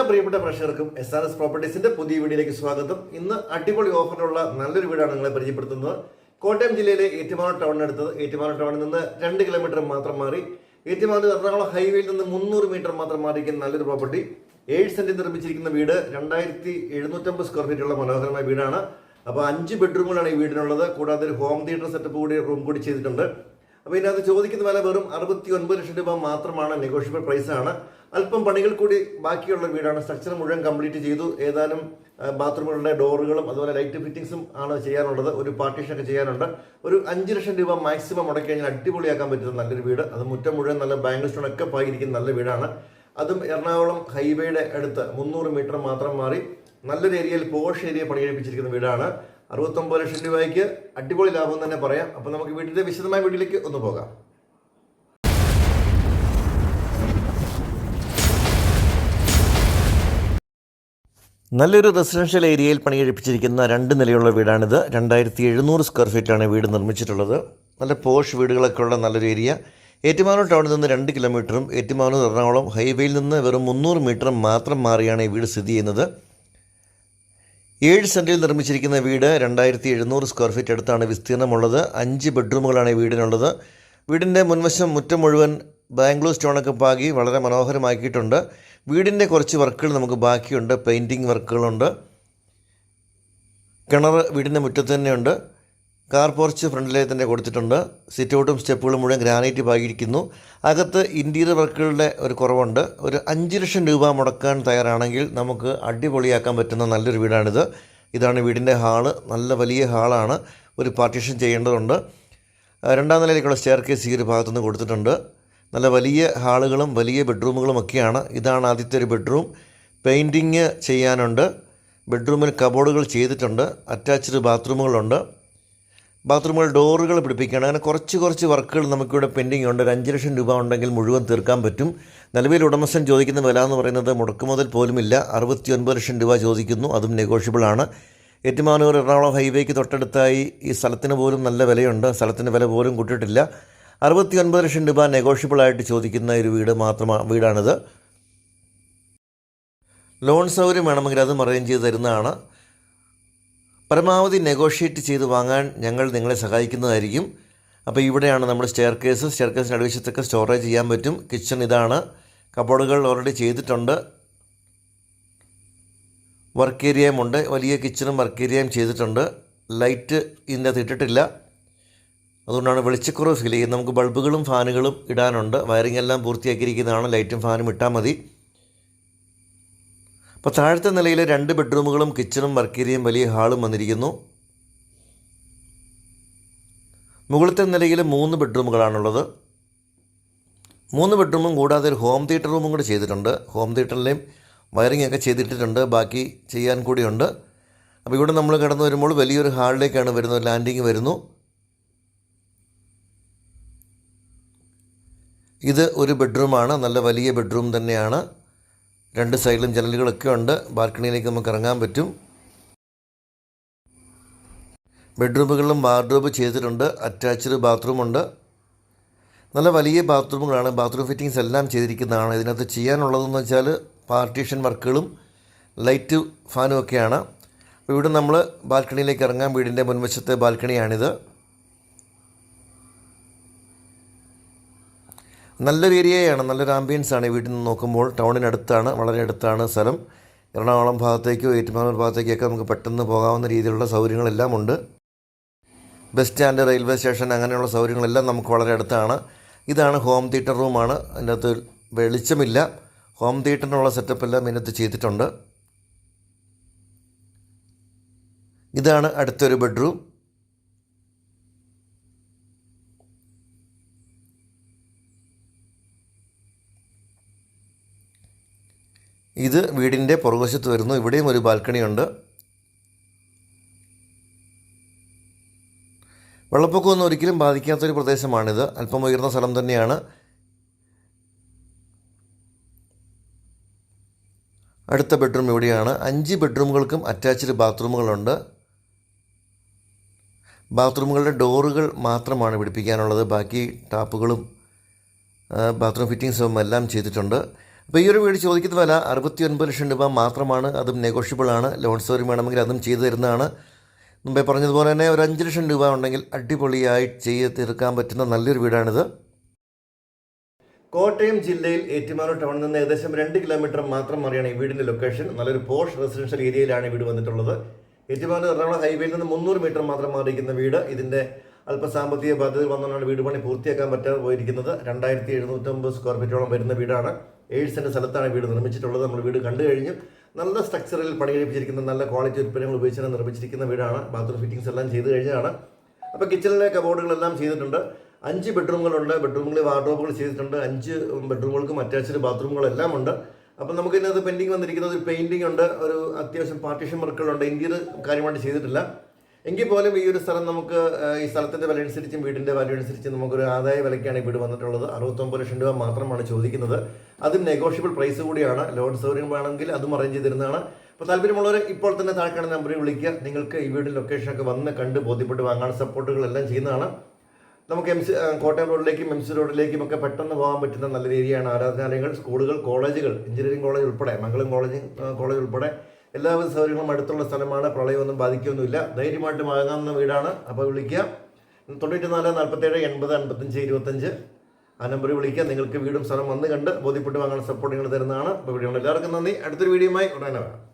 എല്ലാ പ്രിയപ്പെട്ട പ്രേക്ഷകർക്കും എസ് ആർ എസ് പ്രോപ്പർട്ടീസിന്റെ പുതിയ വീഡിയോയിലേക്ക് സ്വാഗതം. ഇന്ന് അടിപൊളി ഓഫറിലുള്ള നല്ലൊരു വീടാണ് നിങ്ങളെ പരിചയപ്പെടുത്തുന്നത്. കോട്ടയം ജില്ലയിലെ ഏറ്റുമാനൂർ ടൗണിനടുത്തത് ഏറ്റുമാനൂർ ടൗണിൽ നിന്ന് രണ്ട് കിലോമീറ്റർ മാത്രം മാറി. ഏറ്റുമാനൂർ എറണാകുളം ഹൈവേയിൽ നിന്ന് മുന്നൂറ് മീറ്റർ മാത്രം മാറിയിരിക്കുന്ന നല്ലൊരു പ്രോപ്പർട്ടി ഏഴ് സെന്റിൽ നിർമ്മിച്ചിരിക്കുന്ന വീട് രണ്ടായിരത്തി എഴുന്നൂറ്റമ്പത് സ്ക്വയർ ഫീറ്റ് ഉള്ള മനോഹരമായ വീടാണ്. അപ്പോൾ അഞ്ച് ബെഡ്റൂമുകളാണ് ഈ വീടിനുള്ളത്. കൂടാതെ ഒരു ഹോം തിയേറ്റർ സെറ്റപ്പ് കൂടി റൂം കൂടി ചെയ്തിട്ടുണ്ട്. അപ്പോൾ ഇതിനകത്ത് ചോദിക്കുന്ന വില വെറും അറുപത്തി ഒൻപത് ലക്ഷം രൂപ മാത്രമാണ് നെഗോഷ്യബിൾ പ്രൈസ് ആണ്. അല്പം പണികൾ കൂടി ബാക്കിയുള്ള വീടാണ്. സ്ട്രക്ചർ മുഴുവൻ കംപ്ലീറ്റ് ചെയ്തു. ഏതാനും ബാത്റൂമുകളുടെ ഡോറുകളും അതുപോലെ ലൈറ്റ് ഫിറ്റിംഗ്സും ആണ് ചെയ്യാനുള്ളത്. ഒരു പാർട്ടീഷൻ ഒക്കെ ചെയ്യാനുണ്ട്. ഒരു അഞ്ച് ലക്ഷം രൂപ മാക്സിമം മുടക്കി കഴിഞ്ഞാൽ അടിപൊളിയാക്കാൻ പറ്റുന്ന നല്ലൊരു വീട്. അത് മുറ്റം മുഴുവൻ നല്ല ബാങ്ക് സ്റ്റോൺ ഒക്കെ പായിരിക്കുന്ന നല്ല വീടാണ്. അതും എറണാകുളം ഹൈവേയുടെ അടുത്ത് മുന്നൂറ് മീറ്റർ മാത്രം മാറി നല്ലൊരു ഏരിയയിൽ പോഷ് ഏരിയ പണികഴിപ്പിച്ചിരിക്കുന്ന വീടാണ്. അറുപത്തൊമ്പത് ലക്ഷം രൂപയ്ക്ക് അടിപൊളി ലാഭം തന്നെ പറയാം. അപ്പോൾ നമുക്ക് വീടിന്റെ വിശദമായ വീട്ടിലേക്ക് ഒന്ന് പോകാം. നല്ലൊരു റെസിഡൻഷ്യൽ ഏരിയയിൽ പണിയെടുപ്പിച്ചിരിക്കുന്ന രണ്ട് നിലയുള്ള വീടാണിത്. രണ്ടായിരത്തി എഴുന്നൂറ് സ്ക്വയർ ഫീറ്റാണ് വീട് നിർമ്മിച്ചിട്ടുള്ളത്. നല്ല പോഷ് വീടുകളൊക്കെ ഉള്ള നല്ലൊരു ഏരിയ ഏറ്റുമാനൂർ ടൗണിൽ നിന്ന് രണ്ട് കിലോമീറ്ററും ഏറ്റുമാനൂർ എറണാകുളം ഹൈവേയിൽ നിന്ന് വെറും മുന്നൂറ് മീറ്ററും മാത്രം മാറിയാണ് ഈ വീട് സ്ഥിതി ചെയ്യുന്നത്. ഏഴ് സെന്റിൽ നിർമ്മിച്ചിരിക്കുന്ന വീട് രണ്ടായിരത്തി എഴുന്നൂറ് സ്ക്വയർ ഫീറ്റ് അടുത്താണ് വിസ്തീർണമുള്ളത്. അഞ്ച് ബെഡ്റൂമുകളാണ് ഈ വീടിനുള്ളത്. വീടിന്റെ മുൻവശം മുറ്റം മുഴുവൻ ബാംഗ്ലൂർ സ്റ്റോണൊക്കെ പാകി വളരെ മനോഹരമാക്കിയിട്ടുണ്ട്. വീടിന്റെ കുറച്ച് വർക്കുകൾ നമുക്ക് ബാക്കിയുണ്ട്. പെയിന്റിങ് വർക്കുകളുണ്ട്. കിണർ വീടിന്റെ മുറ്റത്ത് തന്നെയുണ്ട്. കാർ പോർച്ച് ഫ്രണ്ടിലെ തന്നെ കൊടുത്തിട്ടുണ്ട്. സിറ്റ് ഔട്ടും സ്റ്റെപ്പുകളും മുഴുവൻ ഗ്രാനൈറ്റ് പാകിയിരിക്കുന്നു അകത്ത് ഇന്റീരിയർ വർക്കുകളുടെ ഒരു കുറവുണ്ട്. ഒരു അഞ്ച് ലക്ഷം രൂപ മുടക്കാൻ തയ്യാറാണെങ്കിൽ നമുക്ക് അടിപൊളിയാക്കാൻ പറ്റുന്ന നല്ലൊരു വീടാണിത്. ഇതാണ് വീടിന്റെ ഹാൾ. നല്ല വലിയ ഹാളാണ്. ഒരു പാർട്ടീഷൻ ചെയ്യേണ്ടതുണ്ട്. രണ്ടാം നിലയിലേക്കുള്ള സ്റ്റെയർ കേസ് ഈ ഒരു ഭാഗത്തുനിന്ന് കൊടുത്തിട്ടുണ്ട്. നല്ല വലിയ ഹാളുകളും വലിയ ബെഡ്റൂമുകളും ഒക്കെയാണ്. ഇതാണ് ആദ്യത്തെ ഒരു ബെഡ്റൂം. പെയിന്റിങ് ചെയ്യാനുണ്ട്. ബെഡ്റൂമിൽ കബോർഡുകൾ ചെയ്തിട്ടുണ്ട്. അറ്റാച്ച്ഡ് ബാത്റൂമുകളുണ്ട്. ബാത്റൂമുകൾ ഡോറുകൾ പിടിപ്പിക്കുകയാണ്. അങ്ങനെ കുറച്ച് കുറച്ച് വർക്കുകൾ നമുക്കിവിടെ പെൻഡിങ് ഉണ്ട്. ഒരു അഞ്ച് ലക്ഷം രൂപ ഉണ്ടെങ്കിൽ മുഴുവൻ തീർക്കാൻ പറ്റും. നിലവിൽ ഉടമസ്ഥൻ ചോദിക്കുന്ന വില എന്ന് പറയുന്നത് മുടക്കുമുതൽ പോലുമില്ല അറുപത്തി ഒൻപത് ലക്ഷം രൂപ ചോദിക്കുന്നു. അതും നെഗോഷ്യബിൾ ആണ്. ഏറ്റുമാനൂർ എറണാകുളം ഹൈവേക്ക് തൊട്ടടുത്തായി ഈ സ്ഥലത്തിന് പോലും നല്ല വിലയുണ്ട്. സ്ഥലത്തിന്റെ വില പോലും കൂട്ടിയിട്ടില്ല. അറുപത്തി ഒൻപത് ലക്ഷം രൂപ നെഗോഷ്യബിൾ ആയിട്ട് ചോദിക്കുന്ന ഒരു വീട് മാത്രമാണ് വീടാണിത്. ലോൺ സൗകര്യം വേണമെങ്കിൽ അതും അറേഞ്ച് ചെയ്ത് തരുന്നതാണ്. പരമാവധി നെഗോഷിയേറ്റ് ചെയ്ത് വാങ്ങാൻ ഞങ്ങൾ നിങ്ങളെ സഹായിക്കുന്നതായിരിക്കും. അപ്പോൾ ഇവിടെയാണ് നമ്മുടെ സ്റ്റെയർ കേസ് സ്റ്റെയർ കേസിന് അടിവശത്തൊക്കെ സ്റ്റോറേജ് ചെയ്യാൻ പറ്റും. കിച്ചൺ ഇതാണ്. കബോർഡുകൾ ഓൾറെഡി ചെയ്തിട്ടുണ്ട്. വർക്ക് ഏരിയയും ഉണ്ട്. വലിയ കിച്ചണും വർക്ക് ഏരിയയും ചെയ്തിട്ടുണ്ട്. ലൈറ്റ് ഇതിന്റെ ഇട്ടിട്ടില്ല. അതുകൊണ്ടാണ് വെളിച്ചക്കുറവ് ഫീൽ ചെയ്യുന്നത്. നമുക്ക് ബൾബുകളും ഫാനുകളും ഇടാനുണ്ട്. വയറിംഗ് എല്ലാം പൂർത്തിയാക്കിയിരിക്കുന്നതാണ്. ലൈറ്റും ഫാനും ഇട്ടാൽ മതി. അപ്പോൾ താഴത്തെ നിലയിൽ രണ്ട് ബെഡ്റൂമുകളും കിച്ചണും വർക്കേരിയയും വലിയ ഹാളും വന്നിരിക്കുന്നു. മുകളിലത്തെ നിലയിൽ മൂന്ന് ബെഡ്റൂമുകളാണുള്ളത്. മൂന്ന് ബെഡ്റൂമും കൂടാതെ ഒരു ഹോം തിയേറ്റർ റൂമും കൂടി ചെയ്തിട്ടുണ്ട്. ഹോം തിയേറ്ററിലെയും വയറിംഗ് ഒക്കെ ചെയ്തിട്ടിട്ടുണ്ട്. ബാക്കി ചെയ്യാൻ കൂടിയുണ്ട്. അപ്പോൾ ഇവിടെ നമ്മൾ കടന്നു വരുമ്പോൾ വലിയൊരു ഹാളിലേക്കാണ് വരുന്നത്. ലാൻഡിങ് വരുന്നു. ഇത് ഒരു ബെഡ്റൂമാണ്. നല്ല വലിയ ബെഡ്റൂം തന്നെയാണ്. രണ്ട് സൈഡിലും ജനലുകളൊക്കെ ഉണ്ട്. ബാൽക്കണിയിലേക്ക് നമുക്ക് ഇറങ്ങാൻ പറ്റും. ബെഡ്റൂമുകളിലും വാർഡ്രോബ് ചെയ്തിട്ടുണ്ട്. അറ്റാച്ച്ഡ് ബാത്റൂമുണ്ട്. നല്ല വലിയ ബാത്റൂമുകളാണ്. ബാത്റൂം ഫിറ്റിങ്സ് എല്ലാം ചെയ്തിരിക്കുന്നതാണ്. ഇതിനകത്ത് ചെയ്യാനുള്ളതെന്ന് വെച്ചാൽ പാർട്ടീഷൻ വർക്കുകളും ലൈറ്റ് ഫാനും ഒക്കെയാണ്. ഇവിടെ നമ്മൾ ബാൽക്കണിയിലേക്ക് ഇറങ്ങാൻ വീടിന്റെ മുൻവശത്തെ ബാൽക്കണിയാണിത്. നല്ലൊരു ഏരിയയാണ് നല്ലൊരു ആണ് ഈ വീട്ടിൽ നിന്ന് നോക്കുമ്പോൾ. ടൗണിനടുത്താണ് വളരെ അടുത്താണ് സ്ഥലം. എറണാകുളം ഭാഗത്തേക്കോ ഏറ്റുമാനൂർ ഭാഗത്തേക്കൊക്കെ നമുക്ക് പെട്ടെന്ന് പോകാവുന്ന രീതിയിലുള്ള സൗകര്യങ്ങളെല്ലാം ഉണ്ട്. ബസ് സ്റ്റാൻഡ് റെയിൽവേ സ്റ്റേഷൻ അങ്ങനെയുള്ള സൗകര്യങ്ങളെല്ലാം നമുക്ക് വളരെ അടുത്താണ്. ഇതാണ് ഹോം തിയേറ്റർ റൂമാണ് അതിന്റെ അകത്ത് വെളിച്ചമില്ല. ഹോം തിയേറ്ററിനുള്ള സെറ്റപ്പ് എല്ലാം ഇതിനകത്ത് ചെയ്തിട്ടുണ്ട്. ഇതാണ് അടുത്തൊരു ബെഡ്റൂം ഇത് വീടിന്റെ പുറകുവശത്ത് വരുന്നു. ഇവിടെയും ഒരു ബാൽക്കണി ഉണ്ട്. വെള്ളപ്പൊക്കമൊന്നും ഒരിക്കലും ബാധിക്കാത്തൊരു പ്രദേശമാണിത്. അല്പം ഉയർന്ന സ്ഥലം തന്നെയാണ്. അടുത്ത ബെഡ്റൂം ഇവിടെയാണ്. അഞ്ച് ബെഡ്റൂമുകൾക്കും അറ്റാച്ച്ഡ് ബാത്റൂമുകളുണ്ട്. ബാത്റൂമുകളുടെ ഡോറുകൾ മാത്രമാണ് പിടിപ്പിക്കാനുള്ളത്. ബാക്കി ടാപ്പുകളും ബാത്റൂം ഫിറ്റിങ്സും എല്ലാം ചെയ്തിട്ടുണ്ട്. അപ്പോൾ ഈ ഒരു വീട് ചോദിക്കുന്ന വില അറുപത്തി ഒൻപത് ലക്ഷം രൂപ മാത്രമാണ്. അതും നെഗോഷ്യബിൾ ആണ്. ലോൺ സൗകര്യം വേണമെങ്കിൽ അതും ചെയ്തു തരുന്നതാണ്. മുമ്പേ പറഞ്ഞതുപോലെ തന്നെ ഒരു അഞ്ച് ലക്ഷം രൂപ ഉണ്ടെങ്കിൽ അടിപൊളിയായി ചെയ്ത് തീർക്കാൻ പറ്റുന്ന നല്ലൊരു വീടാണിത്. കോട്ടയം ജില്ലയിൽ ഏറ്റുമാനൂർ ടൗണിൽ നിന്ന് ഏകദേശം രണ്ട് കിലോമീറ്റർ മാത്രം മാറിയാണ് ഈ വീടിന്റെ ലൊക്കേഷൻ നല്ലൊരു പോഷ് റെസിഡൻഷ്യൽ ഏരിയയിലാണ് വീട് വന്നിട്ടുള്ളത്. ഏറ്റുമാനൂർ എറണാകുളം ഹൈവേയിൽ നിന്ന് മുന്നൂറ് മീറ്റർ മാത്രം മാറിയിരിക്കുന്ന വീട്. ഇതിന്റെ അല്പ സാമ്പത്തിക ബാധ്യത വീട് പണി പൂർത്തിയാക്കാൻ പറ്റാതെ പോയിരിക്കുന്നത്. രണ്ടായിരത്തി എഴുന്നൂറ്റമ്പത് സ്ക്വയർ ഫീറ്റോളം വരുന്ന വീടാണ്. ഏഴ് സെന്റ് സ്ഥലത്താണ് വീട് നിർമ്മിച്ചിട്ടുള്ളത്. നമ്മൾ വീട് കണ്ടു കഴിഞ്ഞു. നല്ല സ്ട്രക്ചറിൽ പണി കഴിപ്പിച്ചിരിക്കുന്ന നല്ല ക്വാളിറ്റി ഉൽപ്പന്നങ്ങൾ ഉപയോഗിച്ചാണ് നിർമ്മിച്ചിരിക്കുന്ന വീടാണ്. ബാത്റൂം ഫിറ്റിംഗ്സ് എല്ലാം ചെയ്തു കഴിഞ്ഞതാണ്. അപ്പോൾ കിച്ചണിലെ കബോർഡുകളെല്ലാം ചെയ്തിട്ടുണ്ട്. അഞ്ച് ബെഡ്റൂമുകളുണ്ട് ബെഡ്റൂമുകളിൽ വാർഡ്രോബുകൾ ചെയ്തിട്ടുണ്ട്. അഞ്ച് ബെഡ്റൂമുകൾക്കും അറ്റാച്ച്ഡ് ബാത്റൂമുകളെല്ലാം ഉണ്ട്. അപ്പം നമുക്ക് ഇതിനകത്ത് പെൻഡിങ് വന്നിരിക്കുന്നത് ഒരു പെയിന്റിംഗ് ഉണ്ട്. ഒരു അത്യാവശ്യം പാർട്ടീഷൻ വർക്കുകളുണ്ട് ഇന്ത്യയിൽ കാര്യമായിട്ട് ചെയ്തിട്ടില്ല. എങ്കിൽ പോലും ഈ ഒരു സ്ഥലം നമുക്ക് ഈ സ്ഥലത്തിന്റെ വില അനുസരിച്ചും വീടിന്റെ വാല്യൂ അനുസരിച്ചും നമുക്കൊരു ആദായ വിലയ്ക്കാണ് ഈ വീട് വന്നിട്ടുള്ളത്. അറുപത്തൊമ്പത് ലക്ഷം രൂപ മാത്രമാണ് ചോദിക്കുന്നത്. അത് നെഗോഷ്യബിൾ പ്രൈസ് കൂടിയാണ്. ലോൺ സൗകര്യം വേണമെങ്കിൽ അതും അറേഞ്ച് ചെയ്ത് തരുന്നതാണ് അപ്പോൾ താല്പര്യമുള്ളവർ ഇപ്പോൾ തന്നെ താഴെ നമ്പറിൽ വിളിക്കുക. നിങ്ങൾക്ക് ഈ വീടിന്റെ ലൊക്കേഷനൊക്കെ വന്ന് കണ്ട് ബോധ്യപ്പെട്ട് വാങ്ങാൻ സപ്പോർട്ടുകളെല്ലാം ചെയ്യുന്നതാണ്. നമുക്ക് എം സി കോട്ടയം റോഡിലേക്കും എം സി റോഡിലേക്കും ഒക്കെ പെട്ടെന്ന് പോകാൻ പറ്റുന്ന നല്ലൊരു ഏരിയയാണ് ആരാധനാലയങ്ങൾ സ്കൂളുകൾ കോളേജുകൾ എഞ്ചിനീയറിംഗ് കോളേജ് ഉൾപ്പെടെ മംഗളം കോളേജ് കോളേജ് ഉൾപ്പെടെ. എല്ലാവിധ സൗകര്യങ്ങളും അടുത്തുള്ള സ്ഥലമാണ്. പ്രളയമൊന്നും ബാധിക്കുകയൊന്നുമില്ല. ധൈര്യമായിട്ട് വാങ്ങാവുന്ന വീടാണ്. അപ്പോൾ വിളിക്കുക. തൊണ്ണൂറ്റി നാല് നാൽപ്പത്തേഴ് എൺപത് അൻപത്തഞ്ച് ഇരുപത്തഞ്ച്. ആ നമ്പറിൽ വിളിക്കുക. നിങ്ങൾക്ക് വീടും സ്ഥലം വന്ന് കണ്ട് ബോധ്യപ്പെട്ട് വാങ്ങാൻ സപ്പോർട്ട് നിങ്ങൾ തരുന്നതാണ്. അപ്പോൾ വീഡിയോ എല്ലാവർക്കും നന്ദി. അടുത്തൊരു വീഡിയോയുമായി ഉടനെ വരാം.